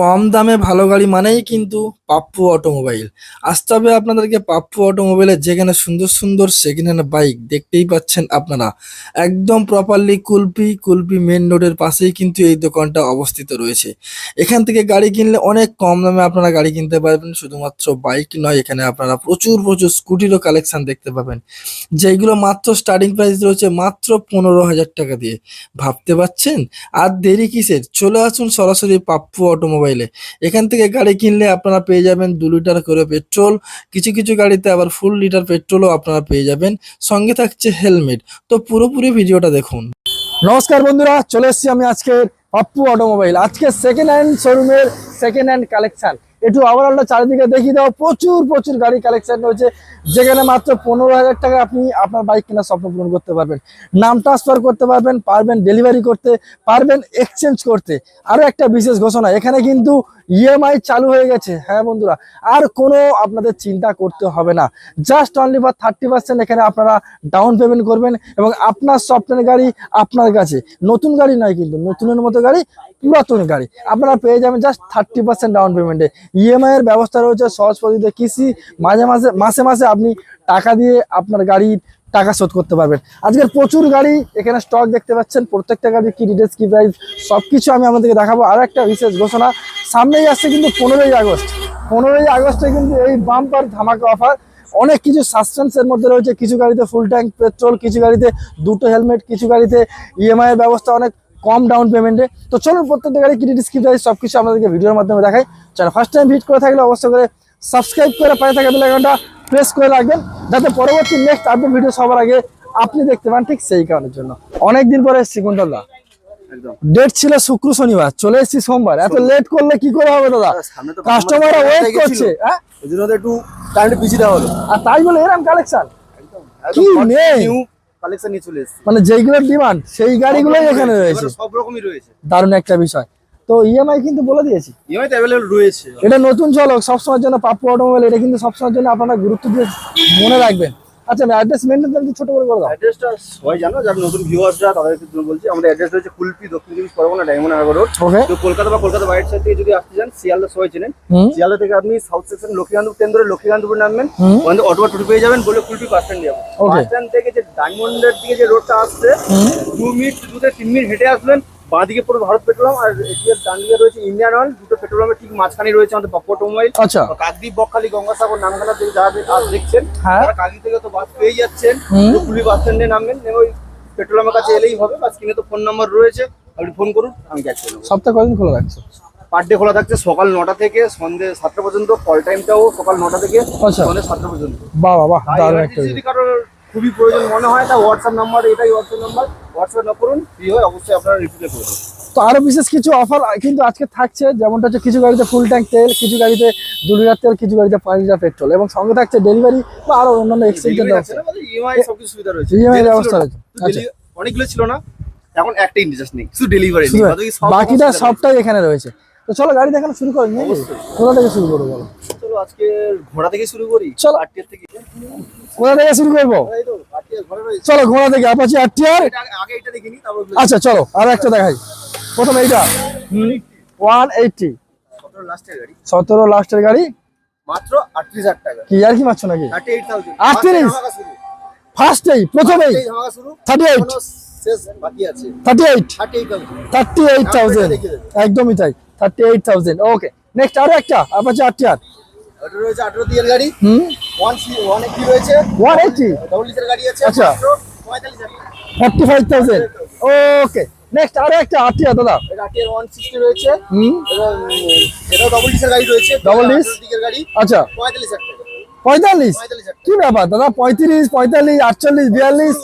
কম দামে ভালো গাড়ি মানেই কিন্তু পাপ্পু অটোমোবাইল। আসতে হবে আপনাদেরকে পাপ্পু অটোমোবাইলের যেখানে সুন্দর সুন্দর সেকেন্ড হ্যান্ড বাইক দেখতেই পাচ্ছেন আপনারা। একদম প্রপারলি কুলপি কুলপি মেন রোডের পাশেই কিন্তু এই দোকানটা অবস্থিত রয়েছে। এখান থেকে গাড়ি কিনলে অনেক কম দামে আপনারা গাড়ি কিনতে পারবেন, শুধুমাত্র বাইক নয়, এখানে আপনারা প্রচুর প্রচুর স্কুটিরও কালেকশন দেখতে পাবেন। যেগুলো মাত্র স্টার্টিং প্রাইস রয়েছে মাত্র পনেরো হাজার টাকা দিয়ে। ভাবতে পারছেন? আর দেরি কিসের? চলে আসুন সরাসরি পাপ্পু অটোমোবাইলে। এখান থেকে গাড়ি কিনলে আপনারা পেয়ে যাবেন দু লিটার করে পেট্রোল। কিছু কিছু গাড়িতে আবার ফুল লিটার পেট্রোলও আপনারা পেয়ে যাবেন। সঙ্গে থাকছে হেলমেট। তো পুরোপুরি ভিডিওটা দেখুন। নমস্কার বন্ধুরা, চলে এসছি আমি আজকের পাপ্পু অটোমোবাইল আজকে সেকেন্ড হ্যান্ড শোরুমের সেকেন্ড হ্যান্ড কালেকশন একটু ওভারঅলটা চারিদিকে দেখিয়ে দেওয়া। প্রচুর প্রচুর গাড়ি কালেকশন রয়েছে, যেখানে মাত্র পনেরো হাজার টাকা আপনি আপনার বাইক কেনার স্বপ্ন পূরণ করতে পারবেন। নাম ট্রান্সফার করতে পারবেন পারবেন ডেলিভারি করতে, পারবেন এক্সচেঞ্জ করতে। আরও একটা বিশেষ ঘোষণা, এখানে কিন্তু ইএমআই চালু হয়ে গেছে। হ্যাঁ বন্ধুরা, আর কোনো আপনাদের চিন্তা করতে হবে না। জাস্ট অনলি বা থার্টি পার্সেন্ট এখানে আপনারা ডাউন পেমেন্ট করবেন এবং আপনার স্বপ্নের গাড়ি আপনার কাছে। নতুন গাড়ি নয় কিন্তু, নতুনের মতো গাড়ি, পুরাতন গাড়ি। আপনারা পেয়ে যাবেন জাস্ট থার্টি পার্সেন্ট ডাউন পেমেন্টে ইএমআই এর ব্যবস্থা রয়েছে সহজ পদ্ধতিতে। কৃষি, মাঝে মাঝে, মাসে মাসে আপনি টাকা দিয়ে আপনার গাড়ির টাকা শোধ করতে পারবেন। আজকের প্রচুর গাড়ি এখানে স্টক দেখতে পাচ্ছেন। প্রত্যেকটা গাড়ি কি ডিটেলস কি প্রাইস সব কিছু আমি আমাদেরকে দেখাবো। আর একটা বিশেষ ঘোষণা, সামনেই আসছে কিন্তু পনেরোই আগস্ট। পনেরোই আগস্টে কিন্তু এই বাম্পার ধামাকা অফার অনেক কিছু সাসপেন্সের মধ্যে রয়েছে। কিছু গাড়িতে ফুল ট্যাঙ্ক পেট্রোল কিছু গাড়িতে দুটো হেলমেট কিছু গাড়িতে ইএমআইয়ের ব্যবস্থা, অনেক কম ডাউন পেমেন্টে তো চলুন প্রত্যেকটা গাড়ি কি ডিটেলস কি প্রাইস সব কিছু আপনাদেরকে ভিডিওর মাধ্যমে দেখাই। চলো ফার্স্ট টাইম ভিজিট করে থাকলে অবশ্যই করে সাবস্ক্রাইব করে পাশে থাকা বেল আইকনটা প্রেস করে রাখবেন যাতে পরবর্তী নেক্সট আপডেট ভিডিও সবার আগে আপনি দেখতে পান ঠিক সেই কারণের জন্য। অনেকদিন পরে এসেছি কুন্তলদা একদম। ডেট ছিল শুক্র শনিবার চলে এসেছি সোমবার। এত লেট করলে কি করে হবে দাদা? কাস্টমার ওয়েট করছে হ্যাঁ? একটু পিছিয়ে দেওয়া হলো। আর তাই বলে এরকম কালেকশন কি নেই? কালেকশন নিয়ে চলে এসেছে। মানে যেইগুলোর ডিমান্ড সেই গাড়িগুলোই এখানে রয়েছে। সব রকমই রয়েছে। দারুণ একটা বিষয়। তো ইএমআই কিন্তু বলে দিয়েছি। ইএমআই তো অ্যাভেলেবল রয়েছে। এটা নতুন চলক সবসময়ের জন্য পাপ্পু অটোমোবাইল এটা কিন্তু সবসময়ের জন্য আপনারা গুরুত্ব দিয়ে মনে রাখবেন। আচ্ছা আমি অ্যাড্রেস মেনটেন ছোট করে করে দাও। অ্যাড্রেসটা সবাই জানো যারা নতুন ভিউয়ার্সরা তাদেরকে জন্য বলছি আমাদের অ্যাড্রেস রয়েছে কুলপি দক্ষিণ চব্বিশ পরগনা ডায়মন্ড হারবার রোড। তো কলকাতা বা কলকাতা বাইরের সাইড থেকে যদি আসতে চান শিয়ালদা সবাই চেনেন। শিয়ালদা থেকে আপনি সাউথ সেকশন লক্ষ্মীকান্তপুর ট্রেন ধরে লক্ষ্মীকান্তপুর নামবেন। হুম। অটো বা টোটো পেয়ে যাবেন বলে কুলপি বাস স্ট্যান্ড যাব বাস স্ট্যান্ড থেকে যে ডায়মন্ডের দিকে যে রোডটা আসছে দু মিনিট দু থেকে তিন মিনিট হেঁটে আসবেন। বাঁ দিকে পুরো ভারত পেট্রোলাম আর এদিকে ডান দিকে রয়েছে ইন্ডিয়ান অয়েল দুটো পেট্রোলামের ঠিক মাঝখানে রয়েছে আমাদের পপ্পো অটোমোবাইল আচ্ছা কাকদ্বীপ বকখালি গঙ্গাসাগর নামখানা থেকে যারা আজ দেখছেন হ্যাঁ। তারা কাকদ্বীপ থেকে তো বাস পেয়ে যাচ্ছেন। পুলি বাস স্ট্যান্ডে নামবেন নেমে ওই পেট্রোলামের কাছে এলেই হবে বা স্ক্রিনে তো ফোন নাম্বার রয়েছে আপনি ফোন করুন আমি ক্যাচ করে নেব সপ্তাহে কদিন খোলা রাখছো পার ডে খোলা থাকছে সকাল নটা থেকে সন্ধ্যে সাতটা পর্যন্ত কল টাইমটাও সকাল নটা থেকে আচ্ছা। সন্ধ্যে সাতটা পর্যন্ত বাহ বাহ বাহ দারুণ একটা যদি কারোর খুবই প্রয়োজন মনে হয় তা হোয়াটসঅ্যাপ নাম্বার এটাই হোয়াটসঅ্যাপ নাম্বার হোয়াটসঅ্যাপ না করুন ফ্রি হয় অবশ্যই আপনারা রিপ্লাই করবেন তো আরও বিশেষ কিছু অফার কিন্তু আজকে থাকছে যেমনটা হচ্ছে কিছু গাড়িতে ফুল ট্যাঙ্ক তেল কিছু গাড়িতে দু লিটার তেল কিছু গাড়িতে পাঁচ লিটার পেট্রোল এবং সঙ্গে থাকছে ডেলিভারি বা আরও অন্যান্য এক্সচেঞ্জের ব্যবস্থা। ইএমআই ব্যবস্থা না, রয়েছে। আচ্ছা। অনেকগুলো ছিল না এখন একটাই ইন্টারেস্ট নেই। শুধু ডেলিভারি বাকিটা সবটাই এখানে রয়েছে। তো চলো গাড়ি দেখানো শুরু করি নাকি? কোথা থেকে শুরু করব বলো? চলো আজকে ঘোড়া থেকে শুরু করি? চলো। আটটিয়ার থেকে? কোথা থেকে শুরু করব? চলো ঘোড়া থেকে আপাচি আটটিয়ার। আগে- আগে এটা দেখিনি আচ্ছা চলো আর একটা দেখাই। প্রথম এইটা। One eighty. সতেরো লাস্টের গাড়ি। সতেরো লাস্টের গাড়ি। মাত্র আটত্রিশ হাজার টাকা। কি আর কি মারছো নাকি? Thirty eight thousand 38? ফার্স্টেই প্রথমেই। Thirty eight. Thirty eight. Thirty eight thousand একদমই তাই। Thirty eight thousand okay next আরও একটা আপাচি আটটিয়ার পঁয়তাল্লিশ রয়েছে গাড়ি। আছে আচ্ছা। 45000 ওকে নেক্সট একটা দাদা। রয়েছে। হুম। গাড়ি রয়েছে। ডাবল গাড়ি। আচ্ছা। 45000 টাকা। কি ব্যাপার দাদা? 35 45 48 42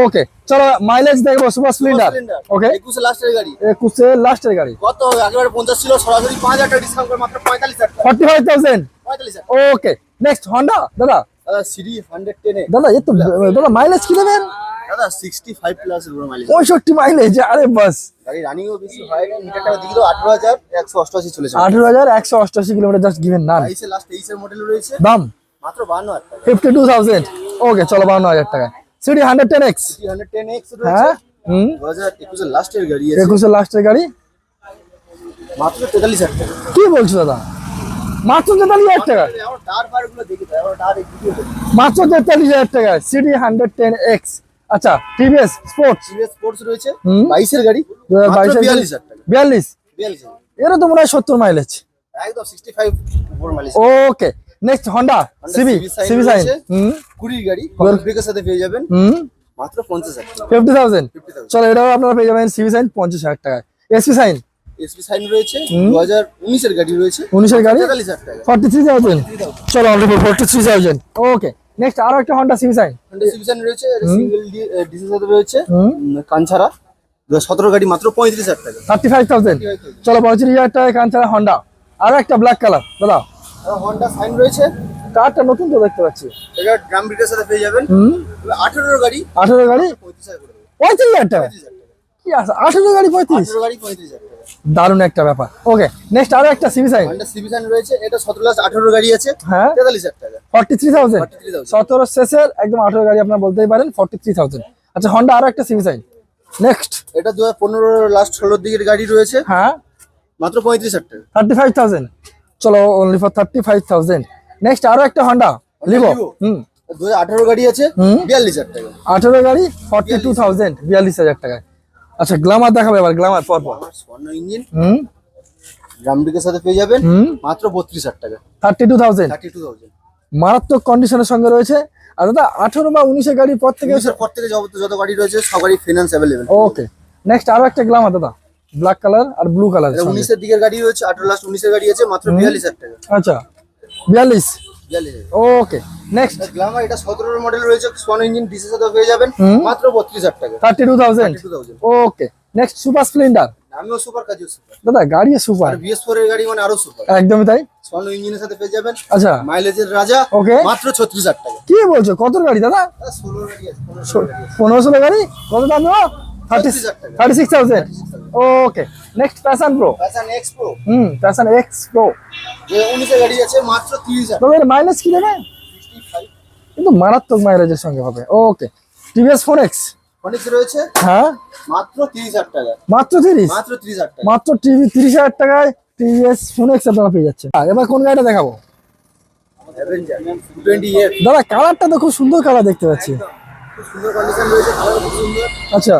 ওকে চলো মাইলেজ দেখব সুপার স্প্লেন্ডার ওকে একুশে লাস্টের গাড়ি। একুশে লাস্টের গাড়ি। কত একেবারে পঞ্চাশ ছিল সরাসরি পাঁচ হাজার টাকা ডিসকাউন্ট করে মাত্র পঁয়তাল্লিশ হাজার ফর্টি ফাইভ থাউজেন্ড পঁয়তাল্লিশ ওকে নেক্সট হন্ডা দাদা? দাদা সিডি হান্ড্রেড টেনে দাদা দাদা মাইলেজ কি দেবেন দাদা সিক্সটি ফাইভ প্লাস মাইলেজ পঁয়ষট্টি মাইলেজ আরে বাস। গাড়ি রানিংও বেশি হয় না মিটারটা দিকে আঠারো হাজার একশো অষ্টআশি চলেছে আঠেরো হাজার একশো অষ্টআশি কিলোমিটার জাস্ট গিভেন লাস্ট তেইশের মডেল রয়েছে। দাম? মাত্র বান্ন হাজার ফিফটি টু থাউজেন্ড ওকে চলো বাউন্ন হাজার টাকা সিডি হান্ড্রেড টেন এক্স হ্যাঁ? হুম। একুশের লাস্টের গাড়ি আছে। লাস্টের গাড়ি? মাত্র তেতাল্লিশ হাজার টাকা। কি বলছো দাদা? মাত্র তেতাল্লিশ হাজার টাকা? মাত্র তেতাল্লিশ হাজার টাকা। সিডি হান্ড্রেড টেন এক্স আচ্ছা টিভিএস স্পোর্টস স্পোর্টস রয়েছে। বাইশের গাড়ি। বাইশের বিয়াল্লিশ বিয়াল্লিশ? হাজার। তো মনে হয় সত্তর মাইলেজ একদম sixty five okay next Honda CB CB shine hmm. কুড়ির গাড়ি। ব্রেকের সাথে পেয়ে যাবেন। হুম। মাত্র পঞ্চাশ ফিফটি থাউজেন্ড। চলো এটাও আপনারা পেয়ে যাবেন সিবি সাইন পঞ্চাশ হাজার টাকায়। এসপি সাইন এসপি সাইন রয়েছে। দু হাজার উনিশের গাড়ি রয়েছে। উনিশের গাড়ি? ফর্টি থ্রি থাউজেন্ড চলো already forty three thousand okay next আরও একটা Honda CB shine Honda CV shine রয়েছে সিঙ্গেল ডিসের সাথে রয়েছে। কাঞ্ছারা। সতেরো গাড়ি মাত্র পঁয়ত্রিশ হাজার টাকা। থার্টি ফাইভ থাউজেন্ড চলো পঁয়ত্রিশ হাজার টাকায় কাঞ্চারা হন্ডা আরও একটা ব্ল্যাক কালার দাদা। হন্ডা সাইন রয়েছে। কারটা নতুন তো দেখতে পাচ্ছি। এটা ড্রাম ব্রেকের সাথে পেয়ে যাবেন। হুম। আঠেরোর গাড়ি। আঠেরো গাড়ি? পঁয়ত্রিশ হাজার করে দেবো। পঁয়ত্রিশ হাজার টাকা? পঁয়ত্রিশ কি আছে আঠেরো গাড়ি পঁয়ত্রিশ? আঠেরো গাড়ি পঁয়ত্রিশ হাজার টাকা। দারুণ একটা ব্যাপার। ওকে নেক্সট আরও একটা CB shine Honda CV shine রয়েছে। এটা সতেরো লাখ আঠেরো গাড়ি আছে। হ্যাঁ। তেতাল্লিশ হাজার টাকা। Forty three thousand forty three thousand সতেরো শেষের একদম আঠেরো গাড়ি আপনার বলতেই পারেন ফর্টি থ্রি থাউজেন্ড আচ্ছা হন্ডা আরও একটা সিবি সাইন নেক্সট এটা দু হাজার পনেরো লাস্ট ষোলোর দিকের গাড়ি রয়েছে। হ্যাঁ। মাত্র পঁয়ত্রিশ হাজার টাকা। থার্টি ফাইভ থাউজেন্ড চলো only for thirty five thousand next আরও একটা হন্ডা লিভো? হুম। আঠারো গাড়ি আছে। বিয়াল্লিশ হাজার টাকা। আঠেরো গাড়ি ফর্টি টু থাউজেন্ড বিয়াল্লিশ হাজার টাকায়। আচ্ছা গ্লামার দেখাবে এবার গ্লামার পর পর স্বর্ণ ইঞ্জিন। হুম। সাথে পেয়ে যাবেন মাত্র বত্রিশ হাজার টাকা। Thirty two thousand thirty two thousand মারাত্মক কন্ডিশনের সঙ্গে রয়েছে। আর দাদা আঠেরো বা উনিশের গাড়ির পর থেকে পর থেকে যত গাড়ি রয়েছে সব গাড়ি ফিনান্স অ্যাভেলেবেল ওকে নেক্সট আরও একটা গ্লামার দাদা। ব্ল্যাক কালার আর ব্লু কালার উনিশের দিকের গাড়ি রয়েছে আঠারো লাস্ট উনিশের গাড়ি আছে মাত্র বিয়াল্লিশ হাজার টাকা। আচ্ছা বিয়াল্লিশ? ওকে নেক্সট গ্লামার এটা সতেরোর মডেল রয়েছে স্বর্ণ ইঞ্জিন ডিসের সাথে পেয়ে যাবেন মাত্র বত্রিশ হাজার টাকা। Thirty two thousand two thousand okay next super Splendor আমিও সুপার কাজও সুপার দাদা গাড়ি সুপার আর বিএস ফোর এর গাড়ি মানে আরও সুপার একদমই তাই। স্বর্ণ ইঞ্জিনের সাথে পেয়ে যাবেন আচ্ছা। মাইলেজের রাজা ওকে। মাত্র ছত্রিশ হাজার টাকা। কি বলছো কত গাড়ি দাদা? ষোলো গাড়ি আছে পনেরো গাড়ি? কত দাম 36,000 টাকা। Thirty six thousand okay next Passion Pro Passion X Pro hmm Passion X Pro যে গাড়ি আছে মাত্র মাইলেজ কি দেবে? কিন্তু মারাত্মক মাইলেজের সঙ্গে হবে। ওকে টিভিএস অনেক রয়েছে। হ্যাঁ? মাত্র টাকা মাত্র তিরিশ? মাত্র তিরিশ হাজার টাকা মাত্র টিভি তিরিশ হাজার টাকায় টিভিএস আপনারা পেয়ে যাচ্ছেন। এবার কোন গাড়িটা দেখাবো? দাদা কালারটা তো খুব সুন্দর কালার দেখতে পাচ্ছি। সুন্দর কন্ডিশন রয়েছে কালার খুব সুন্দর। আচ্ছা।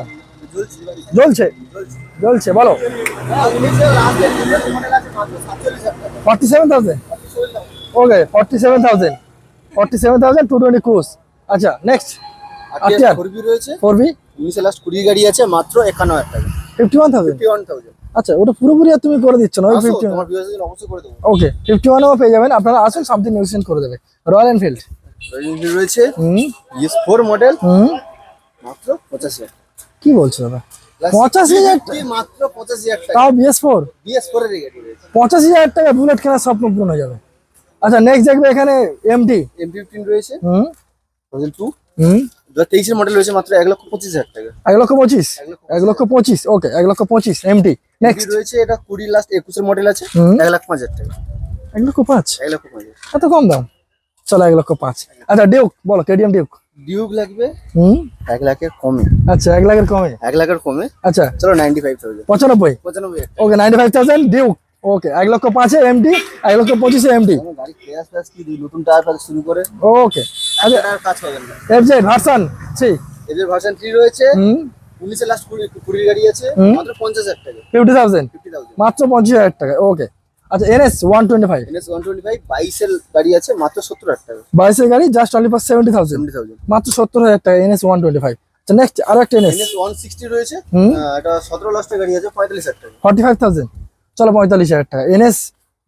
জ্বলছে। জ্বলছে বলো। Forty seven thousand okay forty seven thousand forty seven thousand two twenty cruise আচ্ছা নেক্সট আচ্ছা। আর ফোরবি রয়েছে ফোর বি লাস্ট কুড়ি গাড়ি আছে মাত্র একান্ন হাজার টাকা। Fifty one thousand fifty one thousand আচ্ছা ওটা পুরোপুরি আর তুমি করে দিচ্ছ না? ফিফটি করে ওকে ফিফটি ওয়ানও পেয়ে যাবেন। আপনারা আসুন সামথিং নেগোসিয়েট করে দেবে। রয়্যাল এনফিল্ড রয়েছে। ES four model hmm. মাত্র পঁচাশি হাজার কি বলছো দাদা? পঁচাশি হাজার 350 মাত্র পঁচাশি হাজার টাকা। তাও বিএস ফোর বিএস ফোর পঁচাশি হাজার টাকা বুলেট কেনার স্বপ্ন পূরণ হয়ে যাবে। আচ্ছা নেক্সট দেখবে এখানে এমটি এম ফিফটিন রয়েছে। হুম। Two hmm. দু হাজার তেইশের মডেল রয়েছে মাত্র এক লক্ষ পঁচিশ হাজার টাকা। এক লক্ষ পঁচিশ? এক লক্ষ পঁচিশ ওকে এক লক্ষ পঁচিশ এমটি নেক্সট রয়েছে এটা কুড়ি লাস্ট একুশের মডেল আছে। এক লাখ পাঁচ হাজার টাকা। এক লক্ষ পাঁচ? এক লক্ষ পাঁচ হাজার এত কম দাম? চলো এক লক্ষ পাঁচ। আচ্ছা ডিউক বলো কেডিএম ডিউক ডিউক লাগবে হুম? এক লাখের কমে। আচ্ছা এক লাখের কমে? এক লাখের কমে। আচ্ছা। চলো নাইনটি ফাইভ থাউজেন্ড পঁচানব্বই পঁচানব্বই okay ninety five thousand Duke. Okay এক লক্ষ পাঁচে এমটি এক লক্ষ পঁচিশে এমটি গাড়ি ক্র্যাশ ফ্যাশ কি নতুন টায়ার ফায়ার শুরু করে। ওকে। আচ্ছা টায়ার কাজ পাবেন না। F Z version three. এদের ভার্সন থ্রি রয়েছে। হুম। উনিশের লাস্ট কুড়ি কুড়ির গাড়ি আছে। মাত্র পঞ্চাশ হাজার টাকা। ফিফটি থাউজেন্ড মাত্র পঞ্চাশ হাজার টাকা ওকে। আচ্ছা NS one twenty five NS one twenty five বাইশের গাড়ি আছে মাত্র সত্তর হাজার টাকা। বাইশের গাড়ি just only for seventy thousand seventy thousand মাত্র সত্তর হাজার টাকা এনএস ওয়ান টোয়েন্টি ফাইভ আচ্ছা নেক্সট আরও একটা এনএস এনএস ওয়ান সিক্সটি রয়েছে। হুম। আহ, এটা সতেরো লাস্টের গাড়ি আছে পঁয়তাল্লিশ হাজার টাকা। ফর্টি ফাইভ থাউজেন্ড চলো পঁয়তাল্লিশ হাজার টাকা। NS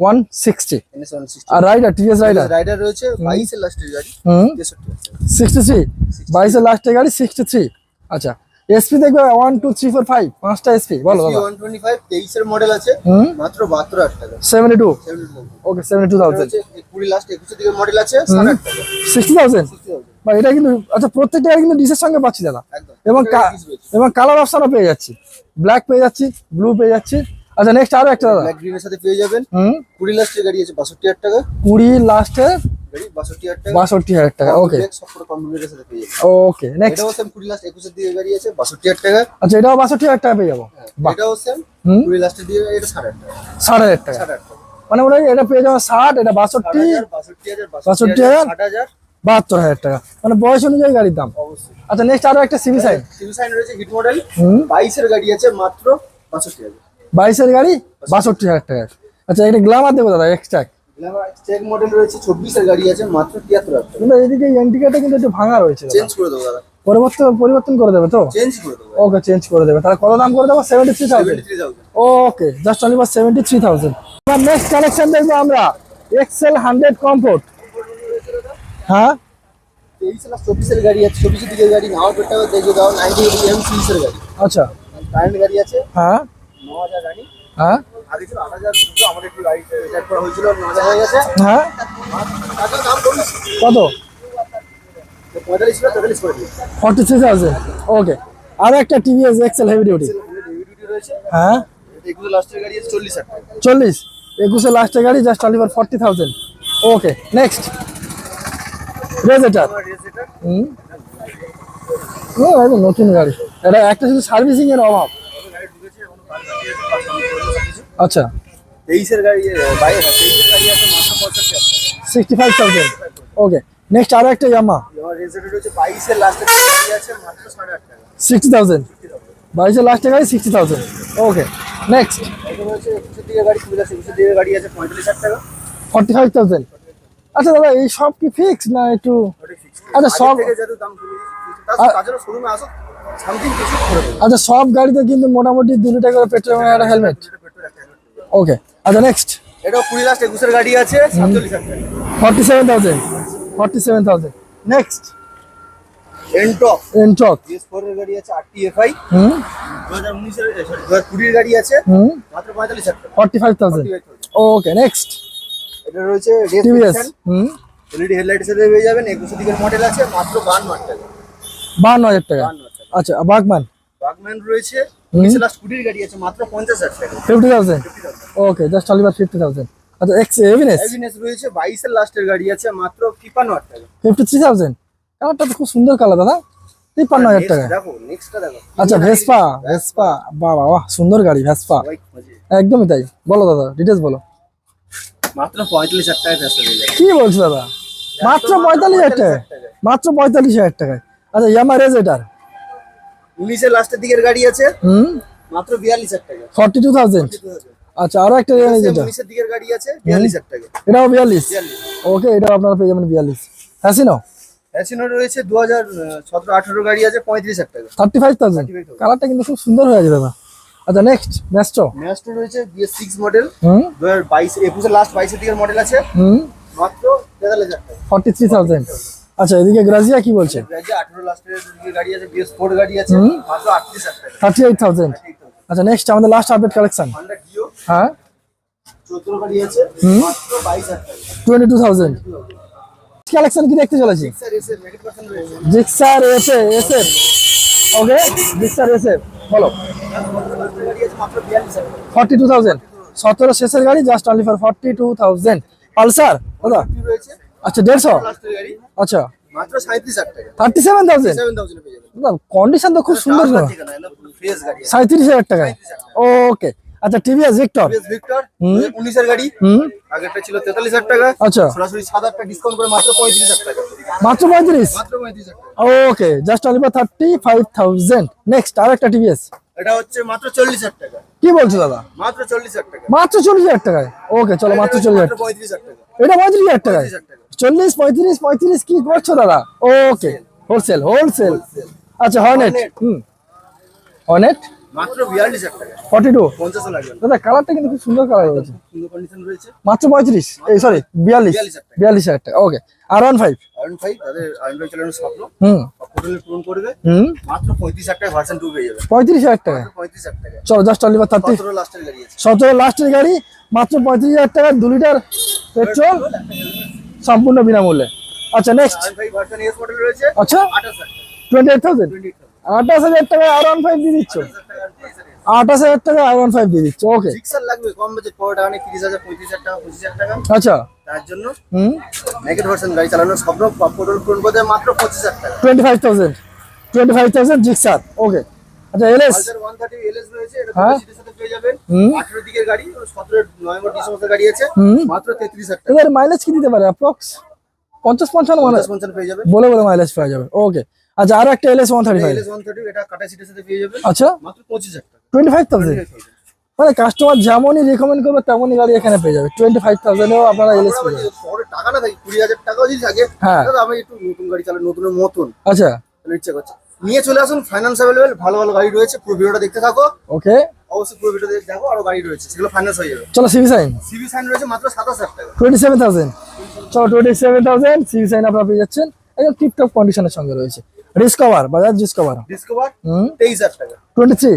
one sixty NS one sixty আর রাইডার টিভিএস রাইডার রাইডার রয়েছে বাইশের লাস্টের গাড়ি হুম। তেষট্টি হাজার। টাকা সিক্সটি থ্রি বাইশের লাস্টের গাড়ি সিক্সটি থ্রি আচ্ছা এসপি দেখবে one two three four five পাঁচটা এসপি বলো ওয়ান টোয়েন্টি ফাইভ তেইশের মডেল আছে মাত্র বাহাত্তর হাজার টাকা। Seventy two okay seventy two thousand কুড়ি লাস্ট একুশের মডেল আছে সিক্সটি থাউজেন্ড বা এটা কিন্তু আচ্ছা প্রত্যেকটা কিন্তু ডিসের সঙ্গে পাচ্ছি দাদা। একদম। এবং এবং কালার অপশনও পেয়ে যাচ্ছি। ব্ল্যাক পেয়ে যাচ্ছি ব্লু পেয়ে যাচ্ছি। আচ্ছা নেক্সট আরও একটা দাদা। ব্ল্যাক গ্রিনের সাথে পেয়ে যাবেন। কুড়ি লাস্টের গাড়ি আছে বাষট্টি হাজার টাকা। কুড়ি লাস্টে গাড়ি বাষট্টি হাজার টাকা। ওকে ওকে নেক্সট এটাও সেম লাস্ট গাড়ি আছে টাকা। আচ্ছা এটাও বাষট্টি হাজার টাকা পেয়ে যাব। এটাও সেম এটা আট টাকা। মানে ওটা এটা পেয়ে যাব ষাট এটা বাহাত্তর হাজার টাকা। মানে বয়স অনুযায়ী গাড়ির দাম। অবশ্যই। আচ্ছা নেক্সট আরও একটা সিভি সাইড সিভি সাইন রয়েছে হিট মডেল। বাইশের গাড়ি আছে মাত্র বাষট্টি হাজার। বাইশের গাড়ি বাষট্টি হাজার। টাকা আচ্ছা এটা গ্লামার দেবো দাদা এক্সট্রা চেক মডেল রয়েছে চব্বিশের গাড়ি আছে মাত্র তিয়াত্তর হাজার কিন্তু এদিকে ইন্ডিকেটর কিন্তু একটু ভাঙা রয়েছে চেঞ্জ করে দেবো দাদা। পরিবর্তন পরিবর্তন করে দেবে তো? চেঞ্জ করে দেবো ওকে চেঞ্জ করে দেবে। তাহলে কত দাম করে দেবো? Seventy three thousand okay just only for seventy three thousand next collection দেখব আমরা। এক্সেল হান্ড্রেড কমফোর্ট হ্যাঁ? তেইশ লাখ চব্বিশের গাড়ি আছে চব্বিশের দিকে গাড়ি নাও পেটটা দেখে দাও নাইনটি এম সিরিজের গাড়ি। আচ্ছা। কারেন্ট গাড়ি আছে। হ্যাঁ? ন হাজার গাড়ি হ্যাঁ? হয়ে কত? Forty three thousand okay. আর একটা টিভিএস এক্সেল হেভি ডিউটি হ্যাঁ। লাস্টের আছে চল্লিশ একুশে লাস্টে গাড়ি just only for forty thousand okay next রেজেটার হুম। নতুন গাড়ি। এটা একটা শুধু সার্ভিসিং এর অভাব। আচ্ছা। তেইশের গাড়ি বাইরে তেইশের গাড়ি আছে মাত্র টাকা sixty five thousand okay next আরও একটা ইয়ামা বাইশের লাস্টের গাড়ি আছে মাত্র সাড়ে আট টাকা। সিক্সটি থাউজেন্ড বাইশের লাস্টে গাড়ি sixty thousand okay next forty five thousand আচ্ছা দাদা এই সব কি ফিক্স না একটু আচ্ছা, সব- আচ্ছা সব গাড়িতে কিন্তু মোটামুটি দু লিটার করে পেট্রোল হেলমেট এটা পেট্রোল একটা helmet। ওকে আচ্ছা নেক্সট এটাও কুড়ি লাখ একুশের গাড়ি আছে forty seven thousand forty seven thousand next Ntorq Ntorq four এর গাড়ি আছে আটটি এফআই হুম। দু হাজার উনিশের সরি দু হাজার কুড়ির গাড়ি আছে হুম। মাত্র পঁয়তাল্লিশ হাজার forty five thousand okay next এটা রয়েছে টিভিএস হুম। এলইডি হেডলাইটের সাথে পেয়ে যাবেন একুশে দিকের মডেল আছে মাত্র বান্ন হাজার টাকা। বান্ন হাজার টাকা। আচ্ছা বাগমান? বাগম্যান রয়েছে হুম। উনিশে গাড়ি আছে মাত্র পঞ্চাশ হাজার টাকা। Fifty thousand? Okay just only fifty thousand আচ্ছা এক্স এভিনেস এভিনেস রয়েছে বাইশের লাস্টের গাড়ি আছে মাত্র তিপ্পান্ন হাজার টাকা। ফিফটি থ্রি থাউজেন্ড কালারটা তো খুব সুন্দর কালার দাদা। তিপ্পান্ন হাজার টাকা। আচ্ছা ভেসপা ভেসপা বাবা বাহ সুন্দর গাড়ি ভেসপা একদমই তাই। বলো দাদা ডিটেলস বলো। মাত্র পঁয়তাল্লিশ হাজার কি বলছো দাদা? মাত্র পঁয়তাল্লিশ হাজার টাকা মাত্র পঁয়তাল্লিশ হাজার টাকায়। আচ্ছা ইয়ামা রেজেটার উনিশের লাস্টের দিকের গাড়ি আছে। হুম। মাত্র বিয়াল্লিশ হাজার টাকা। Forty two thousand. আচ্ছা আরও একটা রেজেটার উনিশের দিকের গাড়ি আছে বিয়াল্লিশ হাজার টাকা। এটাও বিয়াল্লিশ? ওকে এটাও আপনারা পেয়ে যাবেন বিয়াল্লিশ। হ্যাসিনো ফ্যাসিনো রয়েছে দু হাজার সতেরো আঠেরো গাড়ি আছে পঁয়ত্রিশ হাজার টাকা। থার্টি ফাইভ থাউজেন্ড 35,000 কালারটা কিন্তু খুব সুন্দর হয়ে আছে দাদা আচ্ছা নেক্সট ম্যাস্ট্রো ম্যাস্টো রয়েছে বিএস সিক্স মডেল হুম। দু হাজার বাইশ একুশের লাস্ট বাইশের দিকের মডেল আছে। হুম। মাত্র তেতাল্লিশ হাজার টাকা। ফর্টি থ্রি থাউজেন্ড আচ্ছা এদিকে গ্রাজিয়া কি বলছে? থার্টি এইট থাউজেন্ড আচ্ছা নেক্সট আমাদের লাস্ট আপডেট কালেকশন হ্যাঁ। টোয়েন্টি টু থাউজেন্ড কালেকশন কি দেখতে চলেছি? জিক্সার এসে এসে ওকে জিক্সার এসে বলো। ফর্টি টু থাউজেন্ড সতেরো শেষের গাড়ি just only for forty two thousand Pulsar দাদা। কি রয়েছে আচ্ছা দেড়শো আচ্ছা কন্ডিশন তো খুব সুন্দর সাঁত্রিশ হাজার টাকায় ওকে আচ্ছা টিভিএস ভিক্টর ভিক্টর হুম। উনিশের গাড়ি হুম আগেরটা ছিল টাকা আচ্ছা সরাসরি ডিসকাউন্ট করে মাত্র পঁয়ত্রিশ হাজার টাকা মাত্র পঁয়ত্রিশ মাত্র পঁয়ত্রিশ হাজার টাকা ওকে জাস্ট নেক্সট আর একটা টিভিএস এটা হচ্ছে মাত্র চল্লিশ হাজার টাকা কি বলছো দাদা মাত্র চল্লিশ হাজার টাকা মাত্র চল্লিশ হাজার টাকায় ওকে চলো মাত্র চল্লিশ হাজার মাত্র পঁয়ত্রিশ টাকা এটা পঁয়ত্রিশ হাজার টাকায় 35,000 টাকা। চল্লিশ পঁয়ত্রিশ পঁয়ত্রিশ কি করছ দাদা? ওকে হোলসেল হোলসেল আচ্ছা হর্নেট। হুম। হর্নেট মাত্র টাকা। লাগবে দাদা কালারটা কিন্তু খুব সুন্দর কালার রয়েছে। সুন্দর কন্ডিশন রয়েছে। মাত্র পঁয়ত্রিশ? এই সরি বিয়াল্লিশ। 42 হাজার টাকা। ওকে আর তাদের স্বপ্ন। হুম। হোটেলে পূরণ করবে। হুম। মাত্র পঁয়ত্রিশ হাজার টাকা ভার্সন পেয়ে যাবে। টাকা? চলো জাস্ট অনলি গাড়ি আছে। লাস্টের গাড়ি মাত্র পঁয়ত্রিশ হাজার টাকা দু লিটার পেট্রোল সম্পূর্ণ বিনামূল্যে। আচ্ছা নেক্সট আচ্ছা টোয়েন্টি এইট থাউজেন্ড আঠাশ হাজার টাকা আর ওয়ান ফাইভ দিয়ে দিচ্ছ? আঠাশ হাজার টাকা ওয়ান ফাইভ দিয়ে দিচ্ছে ওকে লাগবে কম বাজেট পনেরো টাকা তিরিশ হাজার পঁয়ত্রিশ হাজার টাকা পঁচিশ হাজার টাকা। আচ্ছা। তার জন্য হুম। নেগেট ভার্সন গাড়ি চালানোর স্বপ্ন পেট্রোল পূরণ করতে মাত্র পঁচিশ হাজার টাকা। Twenty five thousand twenty five thousand Gixxer okay আচ্ছা এলএস এলএস রয়েছে এটা হ্যাঁ। সাথে পেয়ে যাবেন দিকের গাড়ি নভেম্বর ডিসেম্বর গাড়ি আছে মাত্র টাকা। মাইলেজ কি দিতে পারে অ্যাপ্রক্স মানে? পেয়ে যাবেন বলে বলে মাইলেজ পাওয়া যাবে। ওকে আচ্ছা আর একটা এলএস এলএস এটা কাটা সিটের সাথে পেয়ে যাবেন আচ্ছা। মাত্র টাকা। মানে কাস্টমার যেমনই রিকমেন্ড করবে তেমনই গাড়ি এখানে পেয়ে যাবে। টোয়েন্টি ফাইভ থাউজেন্ডেও আপনারা এলএস পেয়ে শহরে টাকা না থাকে কুড়ি হাজার টাকাও যদি থাকে হ্যাঁ। আমি একটু নতুন গাড়ি চালাই নতুনের মতন। আচ্ছা। ইচ্ছা করছে। নিয়ে চলে আসুন ফাইন্যান্স অ্যাভেলেবেল ভালো ভালো গাড়ি রয়েছে পুরো ভিডিওটা দেখতে থাকো। ওকে। অবশ্যই পুরো ভিডিও দেখো আরও গাড়ি রয়েছে সেগুলো ফাইন্যান্স হয়ে যাবে। চলো সিভি সাইন সিভি সাইন রয়েছে মাত্র সাতাশ হাজার টাকা। টোয়েন্টি সেভেন থাউজেন্ড চলো twenty seven thousand CB Shine আপনারা পেয়ে যাচ্ছেন। একদম টিপটপ কন্ডিশনের সঙ্গে রয়েছে। ডিসকভার বাজাজ ডিসকভার ডিসকভার তেইশ হাজার টাকা। Twenty three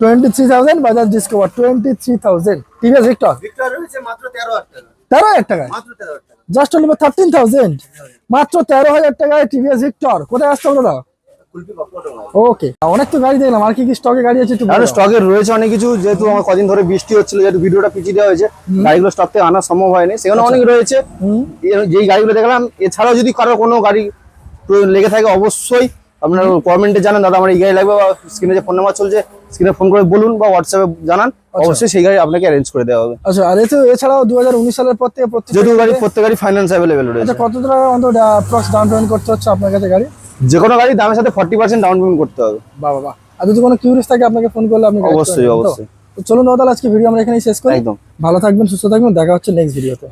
twenty three thousand Bajaj Discover twenty three thousand TVS Victor Victor রয়েছে মাত্র তেরো হাজার টাকা। তেরো হাজার টাকায়? মাত্র তেরো হাজার টাকা। জাস্ট হলো থার্টিন থাউজেন্ড মাত্র তেরো হাজার টাকায় টিভিএস ভিক্টর কোথায় আসতে হবে দাদা বাপ্পা ওকে অনেক তো গাড়ি দেখলাম আর কি কি স্টকে গাড়ি আছে একটু। স্টকে রয়েছে অনেক কিছু যেহেতু আমার কদিন ধরে বৃষ্টি হচ্ছিল যেহেতু ভিডিওটা পিছিয়ে দেওয়া হয়েছে গাড়িগুলো স্টক থেকে আনা সম্ভব হয়নি। সেখানে অনেক রয়েছে। যেই গাড়িগুলো দেখলাম এছাড়াও যদি কারও কোনো গাড়ি লেগে থাকে অবশ্যই আপনার কমেন্টে জানান। দাদা আমার এই গাড়ি লাগবে বা স্ক্রিনে যে ফোন নাম্বার চলছে স্ক্রিনে ফোন করে বলুন বা হোয়াটসঅ্যাপে জানান। অবশ্যই সেই গাড়ি আপনাকে অ্যারেঞ্জ করে দেওয়া হবে। আচ্ছা আর এতে এছাড়াও দু হাজার উনিশ সালের পর থেকে প্রত্যেক গাড়ি প্রত্যেক গাড়ি ফাইন্যান্স অ্যাভেলেবেল রয়েছে। আচ্ছা কত টাকা অন্তত ডাউন পেমেন্ট করতে হচ্ছে আপনার কাছে গাড়ি? যে কোনো গাড়ির দামের সাথে ফর্টি পার্সেন্ট ডাউন পেমেন্ট করতে হবে। বাবা বাবা আর যদি কোনো কিউরিয়াস থাকে আপনাকে ফোন করলে আপনি অবশ্যই, অবশ্যই। তো চলুন দাদা আজকে ভিডিও আমরা এখানেই শেষ করি। একদম। ভালো থাকবেন সুস্থ থাকবেন দেখা হচ্ছে নেক্সট ভিডিওতে